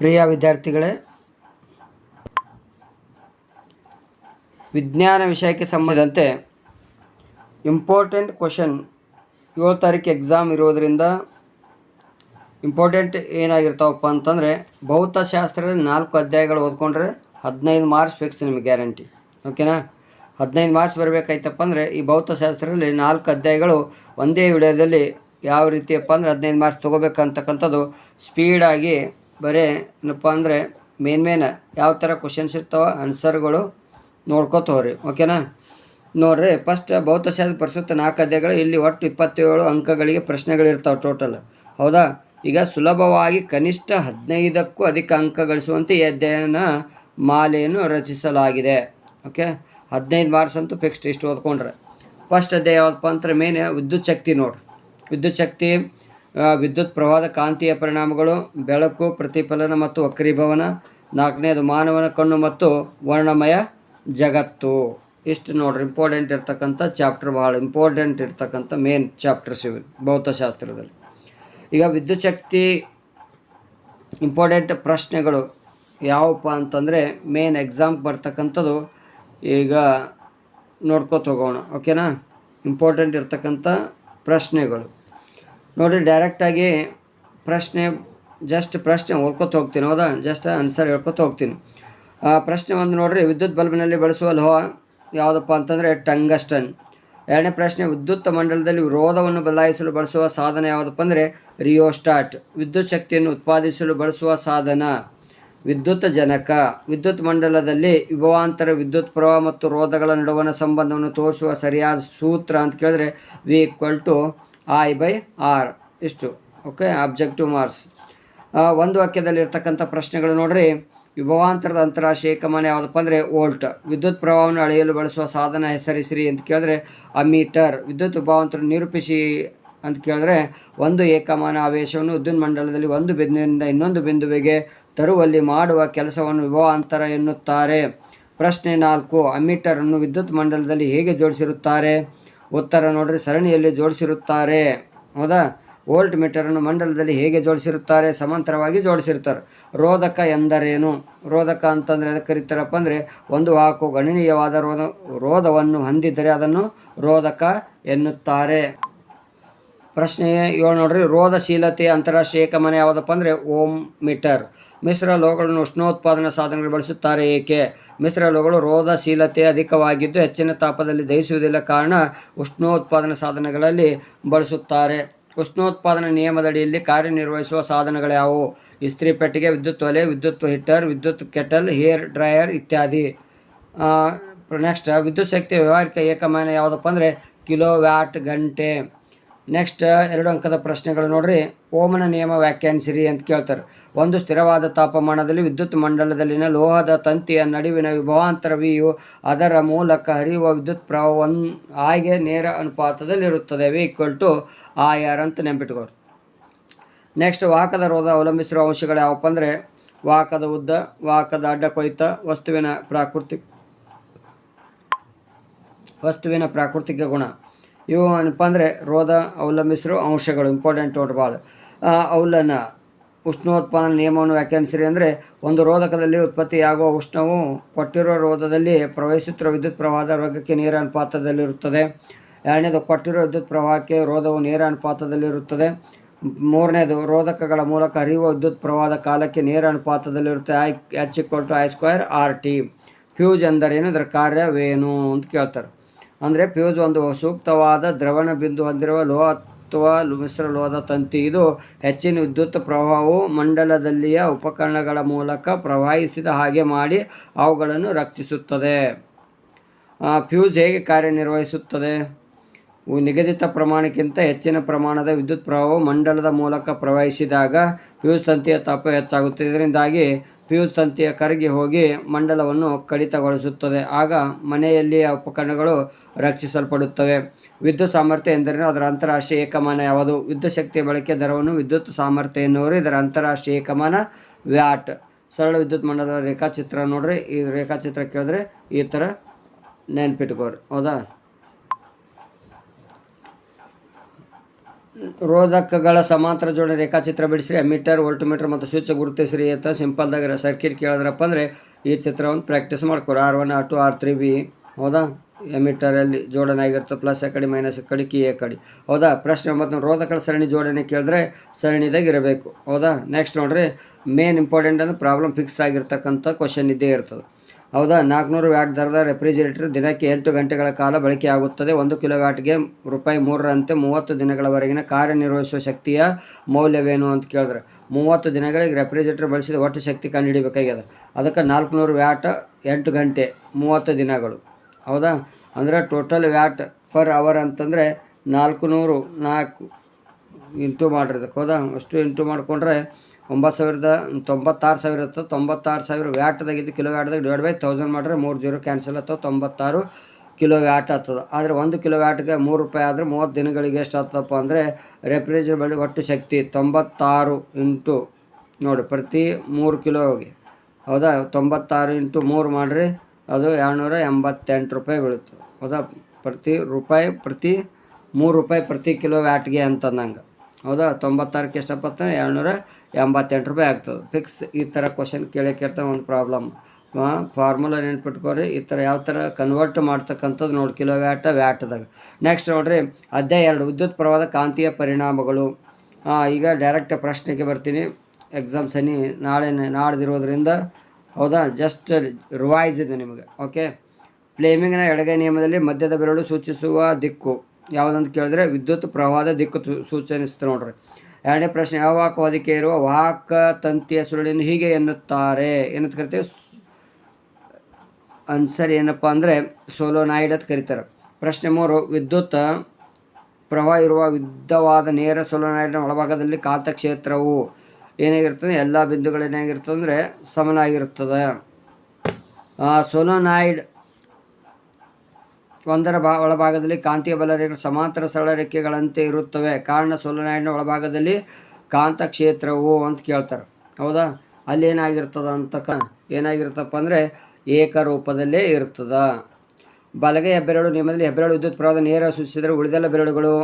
ಪ್ರಿಯ ವಿದ್ಯಾರ್ಥಿಗಳೇ, ವಿಜ್ಞಾನ ವಿಷಯಕ್ಕೆ ಸಂಬಂಧಿಸಿದಂತೆ ಇಂಪಾರ್ಟೆಂಟ್ ಕ್ವಶನ್ ಏಳು ತಾರೀಕು ಎಕ್ಸಾಮ್ ಇರೋದರಿಂದ ಇಂಪಾರ್ಟೆಂಟ್ ಏನಾಗಿರ್ತಾವಪ್ಪ ಅಂತಂದರೆ ಭೌತಶಾಸ್ತ್ರದ ನಾಲ್ಕು ಅಧ್ಯಾಯಗಳು ಓದ್ಕೊಂಡ್ರೆ ಹದಿನೈದು ಮಾರ್ಕ್ಸ್ ಫಿಕ್ಸ್ ನಿಮಗೆ ಗ್ಯಾರಂಟಿ ಓಕೆನಾ ಹದಿನೈದು ಮಾರ್ಕ್ಸ್ ಬರಬೇಕಾಯ್ತಪ್ಪ ಅಂದರೆ, ಈ ಭೌತಶಾಸ್ತ್ರದಲ್ಲಿ ನಾಲ್ಕು ಅಧ್ಯಾಯಗಳು ಒಂದೇ ವಿಡಿಯೋದಲ್ಲಿ ಯಾವ ರೀತಿಯಪ್ಪ ಅಂದರೆ ಹದಿನೈದು ಮಾರ್ಕ್ಸ್ ತೊಗೋಬೇಕಂತಕ್ಕಂಥದ್ದು ಸ್ಪೀಡಾಗಿ ಬರೀ ಏನಪ್ಪ ಅಂದರೆ ಮೇನ್ ಮೇನ್ ಯಾವ ಥರ ಕ್ವಶನ್ಸ್ ಇರ್ತಾವ ಆನ್ಸರ್ಗಳು ನೋಡ್ಕೊತ ಹೋಗ್ರಿ ಓಕೆನಾ ನೋಡ್ರಿ ಫಸ್ಟ್ ಭೌತಶಾಸ್ತ್ರ ಪ್ರಸ್ತುತ ನಾಲ್ಕು ಅಧ್ಯಾಯಗಳು, ಇಲ್ಲಿ ಒಟ್ಟು ಇಪ್ಪತ್ತೇಳು ಅಂಕಗಳಿಗೆ ಪ್ರಶ್ನೆಗಳು ಇರ್ತಾವೆ ಟೋಟಲ್ ಹೌದಾ? ಈಗ ಸುಲಭವಾಗಿ ಕನಿಷ್ಠ ಹದಿನೈದಕ್ಕೂ ಅಧಿಕ ಅಂಕ ಗಳಿಸುವಂತೆ ಈ ಅಧ್ಯಯನ ಮಾಲೆಯನ್ನು ರಚಿಸಲಾಗಿದೆ ಓಕೆ ಹದಿನೈದು ಮಾರ್ಕ್ಸ್ ಅಂತೂ ಫಿಕ್ಸ್ಡ್ ಇಷ್ಟು ಓದ್ಕೊಂಡ್ರೆ. ಫಸ್ಟ್ ಅಧ್ಯಾಯ ಯಾವುದಪ್ಪ ಅಂದ್ರೆ ಮೇನ್ ವಿದ್ಯುತ್ ಶಕ್ತಿ ನೋಡ್ರಿ. ವಿದ್ಯುತ್ ಶಕ್ತಿ ವಿದ್ಯುತ್ ಪ್ರವಾಹದ ಕಾಂತೀಯ ಪರಿಣಾಮಗಳು, ಬೆಳಕು, ಪ್ರತಿಫಲನ ಮತ್ತು ವಕ್ರೀಭವನ, ನಾಲ್ಕನೇದು ಮಾನವನ ಕಣ್ಣು ಮತ್ತು ವರ್ಣಮಯ ಜಗತ್ತು. ಇಷ್ಟು ನೋಡ್ರಿ ಇಂಪಾರ್ಟೆಂಟ್ ಇರ್ತಕ್ಕಂಥ ಚಾಪ್ಟರ್ ಭಾಳ ಇಂಪಾರ್ಟೆಂಟ್ ಇರ್ತಕ್ಕಂಥ ಮೇನ್ ಚಾಪ್ಟರ್ಸ್ ಇವು ಭೌತಶಾಸ್ತ್ರದಲ್ಲಿ. ಈಗ ವಿದ್ಯುತ್ ಶಕ್ತಿ ಇಂಪಾರ್ಟೆಂಟ್ ಪ್ರಶ್ನೆಗಳು ಯಾವಪ್ಪ ಅಂತಂದರೆ ಮೇನ್ ಎಕ್ಸಾಮ್ ಬರ್ತಕ್ಕಂಥದ್ದು ಈಗ ನೋಡ್ಕೋತ ಹೋಗೋಣ ಓಕೆನಾ ಇಂಪಾರ್ಟೆಂಟ್ ಇರ್ತಕ್ಕಂಥ ಪ್ರಶ್ನೆಗಳು. ನೋಡಿ ಡೈರೆಕ್ಟಾಗಿ ಪ್ರಶ್ನೆ ಜಸ್ಟ್ ಪ್ರಶ್ನೆ ಓದ್ಕೊತ ಹೋಗ್ತೀನಿ. ಹೌದಾ? ಜಸ್ಟ್ ಆನ್ಸರ್ ಹೇಳ್ಕೊತ ಹೋಗ್ತೀನಿ. ಆ, ಪ್ರಶ್ನೆ ಒಂದು ನೋಡಿರಿ ವಿದ್ಯುತ್ ಬಲ್ಬ್ನಲ್ಲಿ ಬಳಸುವ ಲೋಹ ಯಾವುದಪ್ಪ ಅಂತಂದರೆ ಟಂಗಸ್ಟನ್. ಎರಡನೇ ಪ್ರಶ್ನೆ ವಿದ್ಯುತ್ ಮಂಡಲದಲ್ಲಿ ವಿರೋಧವನ್ನು ಬದಲಾಯಿಸಲು ಬಳಸುವ ಸಾಧನ ಯಾವುದಪ್ಪ ಅಂದರೆ ರಿಯೋಸ್ಟಾಟ್. ವಿದ್ಯುತ್ ಶಕ್ತಿಯನ್ನು ಉತ್ಪಾದಿಸಲು ಬಳಸುವ ಸಾಧನ ವಿದ್ಯುತ್ ಜನಕ. ವಿದ್ಯುತ್ ಮಂಡಲದಲ್ಲಿ ವಿಭವಾಂತರ ವಿದ್ಯುತ್ ಪ್ರವಾಹ ಮತ್ತು ರೋಧಗಳ ನಡುವಿನ ಸಂಬಂಧವನ್ನು ತೋರಿಸುವ ಸರಿಯಾದ ಸೂತ್ರ ಅಂತ ಕೇಳಿದ್ರೆ V equal to I by R ಇಷ್ಟು. ಓಕೆ ಆಬ್ಜೆಕ್ಟಿವ್ ಮಾರ್ಕ್ಸ್ ಒಂದು ವಾಕ್ಯದಲ್ಲಿ ಇರ್ತಕ್ಕಂಥ ಪ್ರಶ್ನೆಗಳು ನೋಡ್ರಿ. ವಿಭವಾಂತರದ ಅಂತರ ಏಕಮಾನ ಯಾವುದಪ್ಪ ಅಂದರೆ ವೋಲ್ಟ್. ವಿದ್ಯುತ್ ಪ್ರವಾಹವನ್ನು ಅಳೆಯಲು ಬಳಸುವ ಸಾಧನ ಹೆಸರಿಸಿರಿ ಅಂತ ಕೇಳಿದ್ರೆ ಅಮೀಟರ್ ವಿದ್ಯುತ್ ವಿಭವಾಂತರ ನಿರೂಪಿಸಿ ಅಂತ ಕೇಳಿದ್ರೆ ಒಂದು ಏಕಮಾನ ಆವೇಶವನ್ನು ವಿದ್ಯುತ್ ಮಂಡಲದಲ್ಲಿ ಒಂದು ಬಿಂದುವಿನಿಂದ ಇನ್ನೊಂದು ಬಿಂದುವಿಗೆ ತರುವಲ್ಲಿ ಮಾಡುವ ಕೆಲಸವನ್ನು ವಿಭವಾಂತರ ಎನ್ನುತ್ತಾರೆ. ಪ್ರಶ್ನೆ ನಾಲ್ಕು ಅಮೀಟರನ್ನು ವಿದ್ಯುತ್ ಮಂಡಲದಲ್ಲಿ ಹೇಗೆ ಜೋಡಿಸಿರುತ್ತಾರೆ? ಉತ್ತರ ನೋಡ್ರಿ, ಸರಣಿಯಲ್ಲಿ ಜೋಡಿಸಿರುತ್ತಾರೆ. ಹೌದಾ? ವೋಲ್ಟ್ ಮೀಟರನ್ನು ಮಂಡಲದಲ್ಲಿ ಹೇಗೆ ಜೋಡಿಸಿರುತ್ತಾರೆ? ಸಮಾಂತರವಾಗಿ ಜೋಡಿಸಿರ್ತಾರೆ ರೋಧಕ ಎಂದರೇನು? ರೋಧಕ ಅಂತಂದರೆ ಅದಕ್ಕೆ ಕರೀತಾರಪ್ಪ ಅಂದರೆ, ಒಂದು ಹಾಕು ಗಣನೀಯವಾದ ರೋಧ, ರೋಧವನ್ನು ಹೊಂದಿದ್ದರೆ ಅದನ್ನು ರೋಧಕ ಎನ್ನುತ್ತಾರೆ. ಪ್ರಶ್ನೆ ಏಳು ನೋಡ್ರಿ, ರೋಧಶೀಲತೆ ಅಂತಾರಾಷ್ಟ್ರೀಯ ಏಕಮಾನ ಯಾವುದಪ್ಪ ಅಂದರೆ, ಓಮ್ ಮೀಟರ್. ಮಿಶ್ರ ಲೋಹಗಳನ್ನು ಉಷ್ಣೋತ್ಪಾದನಾ ಸಾಧನಗಳು ಬಳಸುತ್ತಾರೆ. ಏಕೆ? ಮಿಶ್ರ ಲೋಹಗಳು ರೋಧಶೀಲತೆ ಅಧಿಕವಾಗಿದ್ದು ಹೆಚ್ಚಿನ ತಾಪದಲ್ಲಿ ದಹಿಸುವುದಿಲ್ಲ. ಕಾರಣ ಉಷ್ಣೋತ್ಪಾದನಾ ಸಾಧನಗಳಲ್ಲಿ ಬಳಸುತ್ತಾರೆ. ಉಷ್ಣೋತ್ಪಾದನಾ ನಿಯಮದಡಿಯಲ್ಲಿ ಕಾರ್ಯನಿರ್ವಹಿಸುವ ಸಾಧನಗಳು ಯಾವುವು? ಇಸ್ತ್ರಿ ಪೆಟ್ಟಿಗೆ, ವಿದ್ಯುತ್ ಒಲೆ, ವಿದ್ಯುತ್ ಹೀಟರ್, ವಿದ್ಯುತ್ ಕೆಟಲ್, ಹೇರ್ ಡ್ರೈಯರ್ ಇತ್ಯಾದಿ. ನೆಕ್ಸ್ಟ್ ವಿದ್ಯುತ್ ಶಕ್ತಿ ವ್ಯವಹಾರಿಕ ಏಕಮಾನ ಯಾವುದಪ್ಪ ಅಂದರೆ ಕಿಲೋ ವ್ಯಾಟ್ ಗಂಟೆ. ನೆಕ್ಸ್ಟ್ ಎರಡು ಅಂಕದ ಪ್ರಶ್ನೆಗಳು ನೋಡ್ರಿ. ಓಮನ ನಿಯಮ ವ್ಯಾಖ್ಯಾನಿಸಿರಿ ಅಂತ ಕೇಳ್ತಾರೆ. ಒಂದು ಸ್ಥಿರವಾದ ತಾಪಮಾನದಲ್ಲಿ ವಿದ್ಯುತ್ ಮಂಡಲದಲ್ಲಿನ ಲೋಹದ ತಂತಿಯ ನಡುವಿನ ವಿಭವಾಂತರ ವಿಯು ಅದರ ಮೂಲಕ ಹರಿಯುವ ವಿದ್ಯುತ್ ಪ್ರವಾಹ ಒನ್ ನೇರ ಅನುಪಾತದಲ್ಲಿರುತ್ತದೆ ವಿ ಈಕ್ವಲ್ ಟು ಆಯರ್ ಅಂತ ನೆನಪಿಟ್ಕೋರು ನೆಕ್ಸ್ಟ್ ವಾಹಕದ ರೋಧ ಅವಲಂಬಿಸಿರುವ ಅಂಶಗಳು ಯಾವಪ್ಪ ಅಂದರೆ ವಾಹಕದ ಉದ್ದ, ವಾಹಕದ ಅಡ್ಡ ಕೊಯ್ತ, ವಸ್ತುವಿನ ಪ್ರಾಕೃತಿಕ ವಸ್ತುವಿನ ಪ್ರಾಕೃತಿಕ ಗುಣ. ಇವು ಏನಪ್ಪ ಅಂದರೆ ರೋಧ ಅವಲಂಬಿಸಿರೋ ಅಂಶಗಳು ಇಂಪಾರ್ಟೆಂಟ್ ನೋಡ್ರಿ ಭಾಳ ಅವಲನ ಉಷ್ಣೋತ್ಪಾದನ ನಿಯಮವನ್ನು ವ್ಯಾಖ್ಯಾನಿಸಿರಿ ಅಂದರೆ ಒಂದು ರೋಧಕದಲ್ಲಿ ಉತ್ಪತ್ತಿಯಾಗುವ ಉಷ್ಣವು ಕೊಟ್ಟಿರೋ ರೋಧದಲ್ಲಿ ಪ್ರವಹಿಸುತ್ತಿರುವ ವಿದ್ಯುತ್ ಪ್ರವಾಹದ ರೋಗಕ್ಕೆ ನೇರ ಅನುಪಾತದಲ್ಲಿರುತ್ತದೆ. ಎರಡನೇದು ಕೊಟ್ಟಿರುವ ವಿದ್ಯುತ್ ಪ್ರವಾಹಕ್ಕೆ ರೋಧವು ನೇರ ಅನುಪಾತದಲ್ಲಿರುತ್ತದೆ. ಮೂರನೇದು ರೋಧಕಗಳ ಮೂಲಕ ಹರಿಯುವ ವಿದ್ಯುತ್ ಪ್ರವಾಹದ ಕಾಲಕ್ಕೆ ನೇರ ಅನುಪಾತದಲ್ಲಿರುತ್ತೆ. I H equal to I square R T fuse ಎಂದರೇನು? ಇದರ ಕಾರ್ಯವೇನು ಅಂತ ಕೇಳ್ತಾರೆ. ಅಂದರೆ ಫ್ಯೂಸ್ ಒಂದು ಸೂಕ್ತವಾದ ದ್ರವಣ ಬಿಂದು ಹೊಂದಿರುವ ಲೋಹ ಅಥವಾ ಮಿಶ್ರ ಲೋಹದ ತಂತಿ. ಇದು ಹೆಚ್ಚಿನ ವಿದ್ಯುತ್ ಪ್ರವಾಹವು ಮಂಡಲದಲ್ಲಿಯ ಉಪಕರಣಗಳ ಮೂಲಕ ಪ್ರವಹಿಸಿದ ಹಾಗೆ ಮಾಡಿ ಅವುಗಳನ್ನು ರಕ್ಷಿಸುತ್ತದೆ. ಫ್ಯೂಸ್ ಹೇಗೆ ಕಾರ್ಯನಿರ್ವಹಿಸುತ್ತದೆ? ನಿಗದಿತ ಪ್ರಮಾಣಕ್ಕಿಂತ ಹೆಚ್ಚಿನ ಪ್ರಮಾಣದ ವಿದ್ಯುತ್ ಪ್ರವಾಹವು ಮಂಡಲದ ಮೂಲಕ ಪ್ರವಹಿಸಿದಾಗ ಫ್ಯೂಸ್ ತಂತಿಯ ತಾಪ ಹೆಚ್ಚಾಗುತ್ತದೆ. ಇದರಿಂದಾಗಿ ಫ್ಯೂಸ್ ತಂತಿಯ ಕರಗಿ ಹೋಗಿ ಮಂಡಲವನ್ನು ಕಡಿತಗೊಳಿಸುತ್ತದೆ. ಆಗ ಮನೆಯಲ್ಲಿಯ ಉಪಕರಣಗಳು ರಕ್ಷಿಸಲ್ಪಡುತ್ತವೆ. ವಿದ್ಯುತ್ ಸಾಮರ್ಥ್ಯ ಎಂದರೇನು? ಅದರ ಅಂತಾರಾಷ್ಟ್ರೀಯ ಏಕಮಾನ ಯಾವುದು? ವಿದ್ಯುತ್ ಶಕ್ತಿಯ ಬಳಕೆ ದರವನ್ನು ವಿದ್ಯುತ್ ಸಾಮರ್ಥ್ಯ ಎನ್ನುವರು. ಇದರ ಅಂತಾರಾಷ್ಟ್ರೀಯ ಏಕಮಾನ ವ್ಯಾಟ್. ಸರಳ ವಿದ್ಯುತ್ ಮಂಡಲದ ರೇಖಾಚಿತ್ರ ನೋಡ್ರಿ. ಈ ರೇಖಾಚಿತ್ರ ಕೇಳಿದ್ರೆ ಈ ಥರ ನೆನ್ಪಿಟ್ಕೋರಿ ಹೌದಾ? ರೋಧಕಗಳ ಸಮಾಂತರ ಜೋಡಣೆ ರೇಖಾಚಿತ್ರ ಬಿಡಿಸ್ರಿ ಮೀಟರ್, ವೋಲ್ಟ್ಮೀಟರ್ ಮತ್ತು ಸ್ವಿಚ್ ಗುರುತಿಸ್ರಿ ಅಂತ ಸಿಂಪಲ್ದಾಗ ಸರ್ಕಿಟ್ ಕೇಳಿದ್ರಪ್ಪ ಅಂದರೆ ಈ ಚಿತ್ರವನ್ನು ಪ್ರಾಕ್ಟೀಸ್ ಮಾಡ್ಕೊರಿ. R one R two R three B. ಹೌದಾ? ಎಮಿಟರಲ್ಲಿ ಜೋಡಣೆ ಆಗಿರುತ್ತೆ. ಪ್ಲಸ್ ಆ ಕಡೆ ಮೈನಸ್ ಕಡೆ ಕಿ ಎ ಕಡೆ. ಹೌದಾ? ಪ್ರಶ್ನೆ ಒಂಬತ್ತು ರೋಧಕಗಳ ಸರಣಿ ಜೋಡಣೆ ಕೇಳಿದ್ರೆ ಸರಣಿದಾಗ ಇರಬೇಕು. ಹೌದಾ? ನೆಕ್ಸ್ಟ್ ನೋಡ್ರಿ. ಮೇನ್ ಇಂಪಾರ್ಟೆಂಟ್ ಅಂದ್ರೆ ಪ್ರಾಬ್ಲಮ್ ಫಿಕ್ಸ್ ಆಗಿರ್ತಕ್ಕಂಥ ಕ್ವಶನ್ ಇದ್ದೇ ಇರ್ತದೆ. ಹೌದಾ? ನಾಲ್ಕುನೂರು ವ್ಯಾಟ್ ದರದ ರೆಫ್ರಿಜಿರೇಟರ್ ದಿನಕ್ಕೆ ಎಂಟು ಗಂಟೆಗಳ ಕಾಲ ಬಳಕೆಯಾಗುತ್ತದೆ. ಒಂದು ಕಿಲೋ ವ್ಯಾಟ್ಗೆ ರೂಪಾಯಿ ಮೂರರಂತೆ ಮೂವತ್ತು ದಿನಗಳವರೆಗಿನ ಕಾರ್ಯನಿರ್ವಹಿಸುವ ಶಕ್ತಿಯ ಮೌಲ್ಯವೇನು ಅಂತ ಕೇಳಿದ್ರೆ, ಮೂವತ್ತು ದಿನಗಳಿಗೆ ರೆಫ್ರಿಜಿರೇಟರ್ ಬಳಸಿದ ಒಟ್ಟು ಶಕ್ತಿ ಕಂಡುಹಿಡಿಬೇಕಾಗ್ಯದ. ಅದಕ್ಕೆ ನಾಲ್ಕುನೂರು ವ್ಯಾಟ್ ಎಂಟು ಗಂಟೆ ಮೂವತ್ತು ದಿನಗಳು. ಹೌದಾ? ಅಂದರೆ ಟೋಟಲ್ ವ್ಯಾಟ್ ಪರ್ ಅವರ್ ಅಂತಂದರೆ ನಾಲ್ಕುನೂರು ನಾಲ್ಕು ಇಂಟು ಮಾಡಿರ್ಬೇಕು ಹೌದಾ? ಅಷ್ಟು ಇಂಟು ಮಾಡಿಕೊಂಡ್ರೆ ಒಂಬತ್ತು ಸಾವಿರದ ತೊಂಬತ್ತಾರು ಸಾವಿರ ಇರ್ತದೆ ತೊಂಬತ್ತಾರು ಸಾವಿರ ವ್ಯಾಟ್ದಾಗಿದ್ದು ಕಿಲೋ ವ್ಯಾಟ್ದಾಗ ಡಿವೈಡ್ ಬೈ ತೌಸಂಡ್ ಮಾಡಿದ್ರೆ ಮೂರು ಜೀರೋ ಕ್ಯಾನ್ಸಲ್ ಆಗ್ತದೆ, ತೊಂಬತ್ತಾರು ಕಿಲೋ ವ್ಯಾಟ್ ಆಗ್ತದೆ. ಆದರೆ ಒಂದು ಕಿಲೋ ವ್ಯಾಟ್ಗೆ ಮೂರು ರೂಪಾಯಿ ಆದರೆ ಮೂವತ್ತು ದಿನಗಳಿಗೆ ಎಷ್ಟು ಆಗ್ತದಪ್ಪ ಅಂದರೆ ರೆಫ್ರಿಜರೇಟರ್ ಬಳಿ ಒಟ್ಟು ಶಕ್ತಿ ತೊಂಬತ್ತಾರು ಇಂಟು ನೋಡಿ, ಪ್ರತಿ ಮೂರು ಕಿಲೋಗೆ ಹೌದಾ? ತೊಂಬತ್ತಾರು ಇಂಟು ಮೂರು ಮಾಡಿರಿ ಅದು ಎರಡುನೂರ ಎಂಬತ್ತೆಂಟು ರೂಪಾಯಿ ಬೀಳುತ್ತೆ. ಹೌದಾ? ಪ್ರತಿ ರೂಪಾಯಿ, ಪ್ರತಿ ಮೂರು ರೂಪಾಯಿ ಪ್ರತಿ ಕಿಲೋ ವ್ಯಾಟ್ಗೆ ಅಂತಂದಂಗೆ. ಹೌದಾ? ತೊಂಬತ್ತಾರಕ್ಕೆ ಎಷ್ಟಪ್ಪ ಎರಡುನೂರ ಎಂಬತ್ತೆಂಟು ರೂಪಾಯಿ ಆಗ್ತದೆ. ಫಿಕ್ಸ್ ಈ ಥರ ಕ್ವಶನ್ ಕೇಳಕ್ಕಿರ್ತಾವೆ ಒಂದು ಪ್ರಾಬ್ಲಮ್ ಫಾರ್ಮುಲಾ ನೆನ್ಪಿಟ್ಕೊಳ್ರಿ, ಈ ಥರ ಯಾವ ಥರ ಕನ್ವರ್ಟ್ ಮಾಡ್ತಕ್ಕಂಥದ್ದು ನೋಡಿ, ಕಿಲೋ ವ್ಯಾಟ, ವ್ಯಾಟ್ದಾಗ. ನೆಕ್ಸ್ಟ್ ನೋಡಿರಿ, ಅಧ್ಯಾಯ ಎರಡು, ವಿದ್ಯುತ್ ಪ್ರವಾಹದ ಕಾಂತೀಯ ಪರಿಣಾಮಗಳು. ಈಗ ಡೈರೆಕ್ಟ್ ಪ್ರಶ್ನೆಗೆ ಬರ್ತೀನಿ. ಎಕ್ಸಾಮ್ ಸನಿ ನಾಳೆ ನಾಡ್ದಿರೋದ್ರಿಂದ, ಹೌದಾ? ಜಸ್ಟ್ ರಿವೈಸ್ ಇದೆ ನಿಮಗೆ ಓಕೆ ಫ್ಲೇಮಿಂಗ್ನ ಎಡಗೈ ನಿಯಮದಲ್ಲಿ ಮಧ್ಯದ ಬೆರಳು ಸೂಚಿಸುವ ದಿಕ್ಕು. ಯಾವುದಂತ ಕೇಳಿದ್ರೆ ವಿದ್ಯುತ್ ಪ್ರವಾಹದ ದಿಕ್ಕು ಸೂಚನಿಸ್ತು ನೋಡ್ರಿ. ಎರಡನೇ ಪ್ರಶ್ನೆ ಯಾವ ವಾಹಕ ಹೊದಿಕೆ ಇರುವ ವಾಹಕ ತಂತಿಯ ಸುರುಳಿಯನ್ನು ಹೀಗೆ ಎನ್ನುತ್ತಾರೆ. ಏನಂತ ಕರಿತೀವಿ? ಆನ್ಸರ್ ಏನಪ್ಪ ಅಂದರೆ ಸೋಲೋನಾಯ್ಡ್ ಅಂತ ಕರೀತಾರೆ. ಪ್ರಶ್ನೆ ಮೂರು, ವಿದ್ಯುತ್ ಪ್ರವಾಹ ಇರುವ ವಿದ್ಧವಾದ ನೇರ ಸೋಲೋನಾಯ್ಡ್ನ ಒಳಭಾಗದಲ್ಲಿ ಕಾಂತ ಕ್ಷೇತ್ರವು ಏನಾಗಿರ್ತದೆ? ಎಲ್ಲ ಬಿಂದುಗಳು ಏನಾಗಿರ್ತದೆ ಅಂದರೆ ಸಮನಾಗಿರ್ತದೆ. ಸೊಲೋನಾಯ್ಡ್ ಒಂದರ ಬಾ ಒಳಭಾಗದಲ್ಲಿ ಕಾಂತೀಯ ಬಲ ರೇಖೆ ಸಮಾಂತರ ಸರಳ ರೇಖೆಗಳಂತೆ ಇರುತ್ತವೆ. ಕಾರಣ ಸೋಲನಾಯಿನ ಒಳಭಾಗದಲ್ಲಿ ಕಾಂತ ಕ್ಷೇತ್ರವು ಅಂತ ಕೇಳ್ತಾರೆ. ಹೌದಾ? ಅಲ್ಲಿ ಏನಾಗಿರ್ತದ ಅಂತ ಕ ಏನಾಗಿರ್ತಪ್ಪ ಅಂದರೆ ಏಕರೂಪದಲ್ಲೇ ಇರ್ತದ. ಬಲಗೈ ಹೆಬ್ಬೆರಳು ನಿಯಮದಲ್ಲಿ ಹೆಬ್ಬೆರಳು ವಿದ್ಯುತ್ ಪ್ರವಾದ ನೇರ ಸೂಚಿಸಿದರೆ ಉಳಿದೆಲ್ಲ ಬೆರಳುಗಳು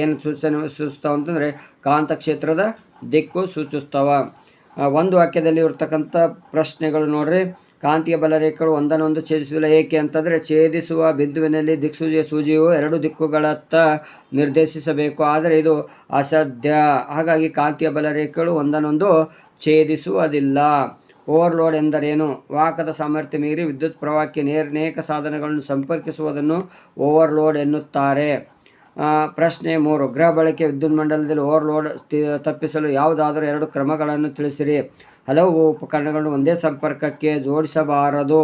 ಏನು ಸೂಚನೆ ಸೂಚಿಸ್ತಾವ ಅಂತಂದರೆ ಕಾಂತ ಕ್ಷೇತ್ರದ ದಿಕ್ಕು ಸೂಚಿಸ್ತಾವ. ಒಂದು ವಾಕ್ಯದಲ್ಲಿ ಇರ್ತಕ್ಕಂಥ ಪ್ರಶ್ನೆಗಳು ನೋಡ್ರಿ. ಕಾಂತೀಯ ಬಲರೇಖೆಗಳು ಒಂದನ್ನೊಂದು ಛೇದಿಸುವುದಿಲ್ಲ. ಏಕೆ ಅಂತಂದರೆ ಛೇದಿಸುವ ಬಿಂದುವಿನಲ್ಲಿ ದಿಕ್ಸೂಜಿಯ ಸೂಜಿಯು ಎರಡು ದಿಕ್ಕುಗಳತ್ತ ನಿರ್ದೇಶಿಸಬೇಕು. ಆದರೆ ಇದು ಅಸಾಧ್ಯ. ಹಾಗಾಗಿ ಕಾಂತೀಯ ಬಲರೇಖೆಗಳು ಒಂದನ್ನೊಂದು ಛೇದಿಸುವುದಿಲ್ಲ. ಓವರ್ಲೋಡ್ ಎಂದರೇನು? ವಾಹಕದ ಸಾಮರ್ಥ್ಯ ಮೀರಿ ವಿದ್ಯುತ್ ಪ್ರವಾಹಕ್ಕೆ ನೇರನೇಕ ಸಾಧನಗಳನ್ನು ಸಂಪರ್ಕಿಸುವುದನ್ನು ಓವರ್ಲೋಡ್ ಎನ್ನುತ್ತಾರೆ. ಪ್ರಶ್ನೆ ಮೂರು, ಗೃಹ ಬಳಕೆ ವಿದ್ಯುತ್ ಮಂಡಲದಲ್ಲಿ ಓವರ್ಲೋಡ್ ತಪ್ಪಿಸಲು ಯಾವುದಾದರೂ ಎರಡು ಕ್ರಮಗಳನ್ನು ತಿಳಿಸಿರಿ. ಹಲವು ಉಪಕರಣಗಳನ್ನು ಒಂದೇ ಸಂಪರ್ಕಕ್ಕೆ ಜೋಡಿಸಬಾರದು.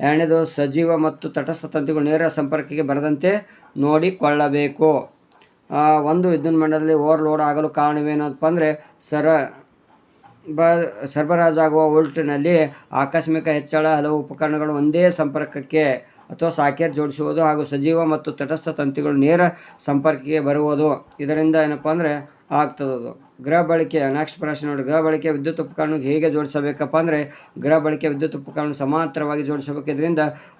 ಎರಡನೇದು, ಸಜೀವ ಮತ್ತು ತಟಸ್ಥ ತಂತಿಗಳು ನೇರ ಸಂಪರ್ಕಕ್ಕೆ ಬರದಂತೆ ನೋಡಿಕೊಳ್ಳಬೇಕು. ಒಂದು ವಿದ್ಯುತ್ ಮಂಡಲದಲ್ಲಿ ಓವರ್ಲೋಡ್ ಆಗಲು ಕಾರಣವೇನಪ್ಪ ಅಂದರೆ, ಸರ, ಬ, ಸರಬರಾಜಾಗುವ ವೋಲ್ಟ್ನಲ್ಲಿ ಆಕಸ್ಮಿಕ ಹೆಚ್ಚಳ, ಹಲವು ಉಪಕರಣಗಳು ಒಂದೇ ಸಂಪರ್ಕಕ್ಕೆ ಅಥವಾ ಸಾಕೇರ್ ಜೋಡಿಸುವುದು ಹಾಗೂ ಸಜೀವ ಮತ್ತು ತಟಸ್ಥ ತಂತಿಗಳು ನೇರ ಸಂಪರ್ಕಕ್ಕೆ ಬರುವುದು. ಇದರಿಂದ ಏನಪ್ಪ ಅಂದರೆ ಆಗ್ತದದು. ಗೃಹ ಬಳಕೆ ನೆಕ್ಸ್ಟ್ ಪ್ರಶ್ನೆ ನೋಡಿ. ಗೃಹ ಬಳಕೆ ವಿದ್ಯುತ್ ಉಪಕರಣ ಹೇಗೆ ಜೋಡಿಸಬೇಕಪ್ಪ ಅಂದರೆ ಗೃಹ ಬಳಕೆ ವಿದ್ಯುತ್ ಉಪಕರಣ ಸಮಾಂತರವಾಗಿ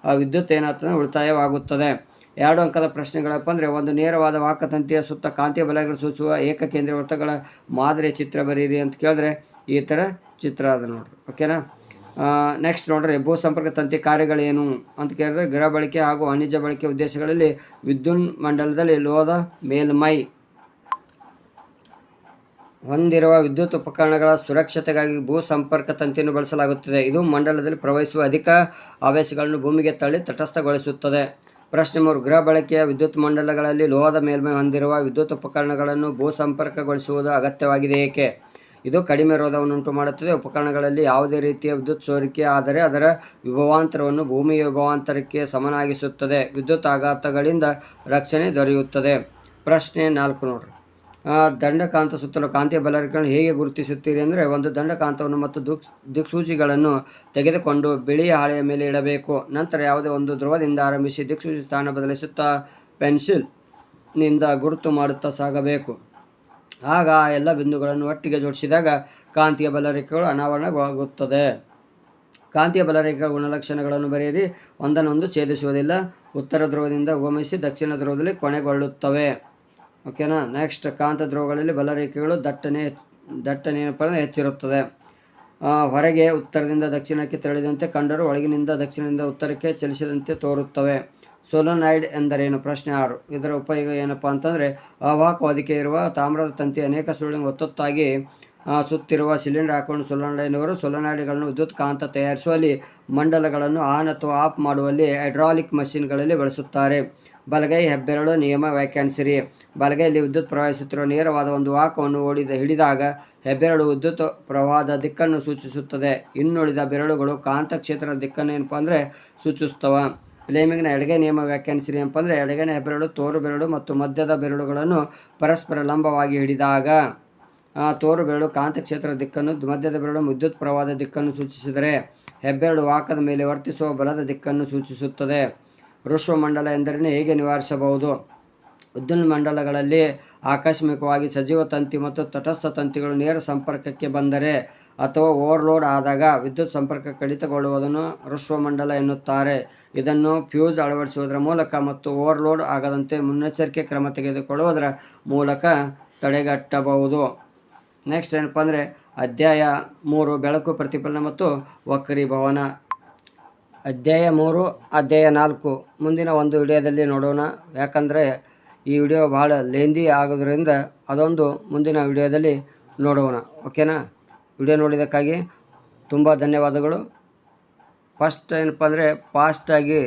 ಆ ವಿದ್ಯುತ್ ಏನಾಗ್ತದೆ ಉಳಿತಾಯವಾಗುತ್ತದೆ. ಎರಡು ಅಂಕದ ಪ್ರಶ್ನೆಗಳಪ್ಪ ಅಂದರೆ ಒಂದು ನೇರವಾದ ವಾಕತಂತಿಯ ಸುತ್ತ ಕಾಂತೀಯ ಬಲಗಳು ಸೂಚಿಸುವ ಏಕಕೇಂದ್ರೀಯ ವೃತ್ತಗಳ ಮಾದರಿಯ ಚಿತ್ರ ಬರೀರಿ ಅಂತ ಕೇಳಿದ್ರೆ ಈ ಥರ ಚಿತ್ರ ಅದ ನೋಡ್ರಿ. ಓಕೆನಾ ನೆಕ್ಸ್ಟ್ ನೋಡ್ರಿ, ಭೂ ಸಂಪರ್ಕ ತಂತಿ ಕಾರ್ಯಗಳೇನು ಅಂತ ಕೇಳಿದ್ರೆ, ಗೃಹ ಬಳಕೆ ಹಾಗೂ ವಾಣಿಜ್ಯ ಬಳಕೆ ಉದ್ದೇಶಗಳಲ್ಲಿ ವಿದ್ಯುನ್ ಮಂಡಲದಲ್ಲಿ ಲೋಹದ ಮೇಲ್ಮೈ ಹೊಂದಿರುವ ವಿದ್ಯುತ್ ಉಪಕರಣಗಳ ಸುರಕ್ಷತೆಗಾಗಿ ಭೂ ಸಂಪರ್ಕ ತಂತಿಯನ್ನು ಬಳಸಲಾಗುತ್ತದೆ. ಇದು ಮಂಡಲದಲ್ಲಿ ಪ್ರವಹಿಸುವ ಅಧಿಕ ಆವೇಶಗಳನ್ನು ಭೂಮಿಗೆ ತಳ್ಳಿ ತಟಸ್ಥಗೊಳಿಸುತ್ತದೆ. ಪ್ರಶ್ನೆ ಮೂರು, ಗೃಹ ಬಳಕೆಯ ವಿದ್ಯುತ್ ಮಂಡಲಗಳಲ್ಲಿ ಲೋಹದ ಮೇಲ್ಮೈ ಹೊಂದಿರುವ ವಿದ್ಯುತ್ ಉಪಕರಣಗಳನ್ನು ಭೂ ಸಂಪರ್ಕಗೊಳಿಸುವುದು ಅಗತ್ಯವಾಗಿದೆ ಏಕೆ? ಇದು ಕಡಿಮೆ ರೋಧವನ್ನು ಉಂಟು ಮಾಡುತ್ತದೆ. ಉಪಕರಣಗಳಲ್ಲಿ ಯಾವುದೇ ರೀತಿಯ ವಿದ್ಯುತ್ ಸೋರಿಕೆ ಆದರೆ ಅದರ ವಿಭವಾಂತರವನ್ನು ಭೂಮಿಯ ವಿಭವಾಂತರಕ್ಕೆ ಸಮನಾಗಿಸುತ್ತದೆ. ವಿದ್ಯುತ್ ಆಘಾತಗಳಿಂದ ರಕ್ಷಣೆ ದೊರೆಯುತ್ತದೆ. ಪ್ರಶ್ನೆ ನಾಲ್ಕು ನೋಡ್ರಿ. ದಂಡಕಾಂತ ಸುತ್ತಲೂ ಕಾಂತೀಯ ಬಲರೇಖೆಗಳನ್ನು ಹೇಗೆ ಗುರುತಿಸುತ್ತೀರಿ ಅಂದರೆ ಒಂದು ದಂಡಕಾಂತವನ್ನು ಮತ್ತು ದಿಕ್, ದಿಕ್ಸೂಚಿಗಳನ್ನು ತೆಗೆದುಕೊಂಡು ಬಿಳಿಯ ಹಾಳೆಯ ಮೇಲೆ ಇಡಬೇಕು. ನಂತರ ಯಾವುದೇ ಒಂದು ಧ್ರುವದಿಂದ ಆರಂಭಿಸಿ ದಿಕ್ಸೂಚಿ ಸ್ಥಾನ ಬದಲಿಸುತ್ತಾ ಪೆನ್ಸಿಲ್ನಿಂದ ಗುರುತು ಮಾಡುತ್ತಾ ಸಾಗಬೇಕು. ಆಗ ಎಲ್ಲ ಬಿಂದುಗಳನ್ನು ಒಟ್ಟಿಗೆ ಜೋಡಿಸಿದಾಗ ಕಾಂತೀಯ ಬಲರೇಖೆಗಳು ಅನಾವರಣವಾಗುತ್ತದೆ ಕಾಂತೀಯ ಬಲರೇಖೆಗಳ ಗುಣಲಕ್ಷಣಗಳನ್ನು ಬರೆಯಿರಿ. ಒಂದನ್ನೊಂದು ಛೇದಿಸುವುದಿಲ್ಲ. ಉತ್ತರ ಧ್ರುವದಿಂದ ಉಗಮಿಸಿ ದಕ್ಷಿಣ ಧ್ರುವದಲ್ಲಿ ಕೊನೆಗೊಳ್ಳುತ್ತವೆ. ಓಕೆನಾ? ನೆಕ್ಸ್ಟ್ ಕಾಂತ ಧ್ರುವಗಳಲ್ಲಿ ಬಲರೇಖೆಗಳು ದಟ್ಟಣೆ ದಟ್ಟಣೆ ಹೆಚ್ಚಿರುತ್ತದೆ. ಹೊರಗೆ ಉತ್ತರದಿಂದ ದಕ್ಷಿಣಕ್ಕೆ ತೆರಳಿದಂತೆ ಕಂಡರು ಒಳಗಿನಿಂದ ದಕ್ಷಿಣದಿಂದ ಉತ್ತರಕ್ಕೆ ಚಲಿಸಿದಂತೆ ತೋರುತ್ತವೆ. ಸೋಲನಾಯ್ಡ್ ಎಂದರೇನು? ಪ್ರಶ್ನೆ ಆರು. ಇದರ ಉಪಯೋಗ ಏನಪ್ಪ ಅಂತಂದರೆ ಅವಾಹಕ ಹೊದಿಕೆ ಇರುವ ತಾಮ್ರದ ತಂತಿ ಅನೇಕ ಸುರುಳಿನ ಒತ್ತೊತ್ತಾಗಿ ಸುತ್ತಿರುವ ಸಿಲಿಂಡರ್ ಹಾಕೊಂಡು ಸೊಲೊನೈಡ್ನವರು ಸೊಲನಾಯ್ಡ್ಗಳನ್ನು ವಿದ್ಯುತ್ ಕಾಂತ ತಯಾರಿಸುವಲ್ಲಿ ಮಂಡಲಗಳನ್ನು ಆನ್ ಅಥವಾ ಆಫ್ ಮಾಡುವಲ್ಲಿ ಹೈಡ್ರಾಲಿಕ್ ಮಷಿನ್ಗಳಲ್ಲಿ ಬಳಸುತ್ತಾರೆ. ಬಲಗೈ ಹೆಬ್ಬೆರಳು ನಿಯಮ ವ್ಯಾಖ್ಯಾನಿಸಿರಿ. ಬಲಗೈಯಲ್ಲಿ ವಿದ್ಯುತ್ ಪ್ರವಹಿಸುತ್ತಿರುವ ನೇರವಾದ ಒಂದು ವಾಕವನ್ನು ಓಡಿದ ಹಿಡಿದಾಗ ಹೆಬ್ಬೆರಳು ವಿದ್ಯುತ್ ಪ್ರವಾಹದ ದಿಕ್ಕನ್ನು ಸೂಚಿಸುತ್ತದೆ. ಇನ್ನುಳಿದ ಬೆರಳುಗಳು ಕಾಂತಕ್ಷೇತ್ರದ ದಿಕ್ಕನ್ನು ಏನಪ್ಪ ಅಂದರೆ ಸೂಚಿಸ್ತವೆ ಫ್ಲೇಮಿಂಗ್ನ ಎಡಗೈ ನಿಯಮ ವ್ಯಾಖ್ಯಾನಿಸಿರಿ ಅಂತಂದರೆ ಎಡಗೈನ ಹೆಬ್ಬೆರಳು ತೋರು ಬೆರಳು ಮತ್ತು ಮಧ್ಯದ ಬೆರಳುಗಳನ್ನು ಪರಸ್ಪರ ಲಂಬವಾಗಿ ಹಿಡಿದಾಗ ತೋರು ಬೆರಳು ಕಾಂತಕ್ಷೇತ್ರ ದಿಕ್ಕನ್ನು, ಮಧ್ಯದ ಬೆರಳು ವಿದ್ಯುತ್ ಪ್ರವಾಹದ ದಿಕ್ಕನ್ನು ಸೂಚಿಸಿದರೆ ಹೆಬ್ಬೆರಳು ವಾಕದ ಮೇಲೆ ವರ್ತಿಸುವ ಬಲದ ದಿಕ್ಕನ್ನು ಸೂಚಿಸುತ್ತದೆ. ಋಷ್ವಮಂಡಲ ಎಂದರೇನು? ಹೇಗೆ ನಿವಾರಿಸಬಹುದು? ಉದ್ಯುನ್ ಮಂಡಲಗಳಲ್ಲಿ ಆಕಸ್ಮಿಕವಾಗಿ ಸಜೀವ ತಂತಿ ಮತ್ತು ತಟಸ್ಥ ತಂತಿಗಳು ನೇರ ಸಂಪರ್ಕಕ್ಕೆ ಬಂದರೆ ಅಥವಾ ಓವರ್ಲೋಡ್ ಆದಾಗ ವಿದ್ಯುತ್ ಸಂಪರ್ಕ ಕಡಿತಗೊಳ್ಳುವುದನ್ನು ಋಷ್ವಮಂಡಲ ಎನ್ನುತ್ತಾರೆ. ಇದನ್ನು ಫ್ಯೂಸ್ ಅಳವಡಿಸುವುದರ ಮೂಲಕ ಮತ್ತು ಓವರ್ಲೋಡ್ ಆಗದಂತೆ ಮುನ್ನೆಚ್ಚರಿಕೆ ಕ್ರಮ ತೆಗೆದುಕೊಳ್ಳುವುದರ ಮೂಲಕ ತಡೆಗಟ್ಟಬಹುದು. ನೆಕ್ಸ್ಟ್ ಏನಪ್ಪ ಅಂದರೆ ಅಧ್ಯಾಯ ಮೂರು ಬೆಳಕು ಪ್ರತಿಫಲನ ಮತ್ತು ವಕ್ರೀಭವನ. ಅಧ್ಯಾಯ ಮೂರು, ಅಧ್ಯಾಯ ನಾಲ್ಕು. ಮುಂದಿನ ಒಂದು ವಿಡಿಯೋದಲ್ಲಿ ನೋಡೋಣ. ಯಾಕಂದರೆ ಈ ವಿಡಿಯೋ ಭಾಳ ಲೆಂದಿ ಆಗೋದ್ರಿಂದ ಅದೊಂದು ಮುಂದಿನ ವಿಡಿಯೋದಲ್ಲಿ ನೋಡೋಣ. ಓಕೆನಾ? ವಿಡಿಯೋ ನೋಡಿದ್ದಕ್ಕಾಗಿ ತುಂಬ ಧನ್ಯವಾದಗಳು. ಫಸ್ಟ್ ಏನಪ್ಪ ಅಂದರೆ ಫಾಸ್ಟಾಗಿ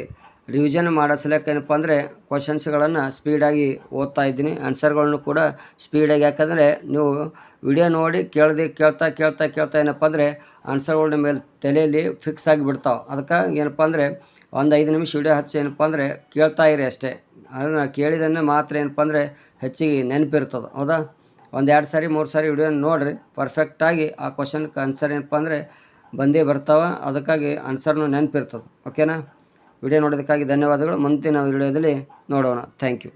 ರಿವಿಷನ್ ಮಾಡೋ ಸಲಕ್ಕೆ ಏನಪ್ಪ ಅಂದರೆ ಕ್ವಶನ್ಸ್ಗಳನ್ನು ಸ್ಪೀಡಾಗಿ ಓದ್ತಾ ಇದ್ದೀನಿ. ಆನ್ಸರ್ಗಳನ್ನು ಕೂಡ ಸ್ಪೀಡಾಗಿ ಯಾಕಂದರೆ ನೀವು ವಿಡಿಯೋ ನೋಡಿ ಕೇಳ್ದೆ, ಕೇಳ್ತಾ ಕೇಳ್ತಾ ಕೇಳ್ತಾ ಏನಪ್ಪ ಅಂದರೆ ಆನ್ಸರ್ಗಳ ಮೇಲೆ ತಲೆಯಲ್ಲಿ ಫಿಕ್ಸ್ ಆಗಿ ಬಿಡ್ತಾವೆ. ಅದಕ್ಕೆ ಏನಪ್ಪ ಅಂದರೆ ಒಂದು ಐದು ನಿಮಿಷ ವಿಡಿಯೋ ಹಚ್ಚಿ ಏನಪ್ಪ ಅಂದರೆ ಕೇಳ್ತಾ ಇರಿ ಅಷ್ಟೇ. ಅದನ್ನು ಕೇಳಿದನ್ನೇ ಮಾತ್ರ ಏನಪ್ಪ ಅಂದರೆ ಹೆಚ್ಚಿಗೆ ನೆನಪಿರ್ತದೆ. ಹೌದಾ? ಒಂದು ಎರಡು ಸಾರಿ, ಮೂರು ಸಾರಿ ವಿಡಿಯೋ ನೋಡಿರಿ ಪರ್ಫೆಕ್ಟಾಗಿ ಆ ಕ್ವಶನ್ಗೆ ಆನ್ಸರ್ ಏನಪ್ಪ ಅಂದರೆ ಬಂದೇ ಬರ್ತಾವೆ. ಅದಕ್ಕಾಗಿ ಆನ್ಸರ್ನು ನೆನಪಿರ್ತದೆ. ಓಕೆನಾ ವಿಡಿಯೋ ನೋಡೋದಕ್ಕಾಗಿ ಧನ್ಯವಾದಗಳು. ಮುಂದಿನ ವಿಡಿಯೋದಲ್ಲಿ ನೋಡೋಣ. Thank you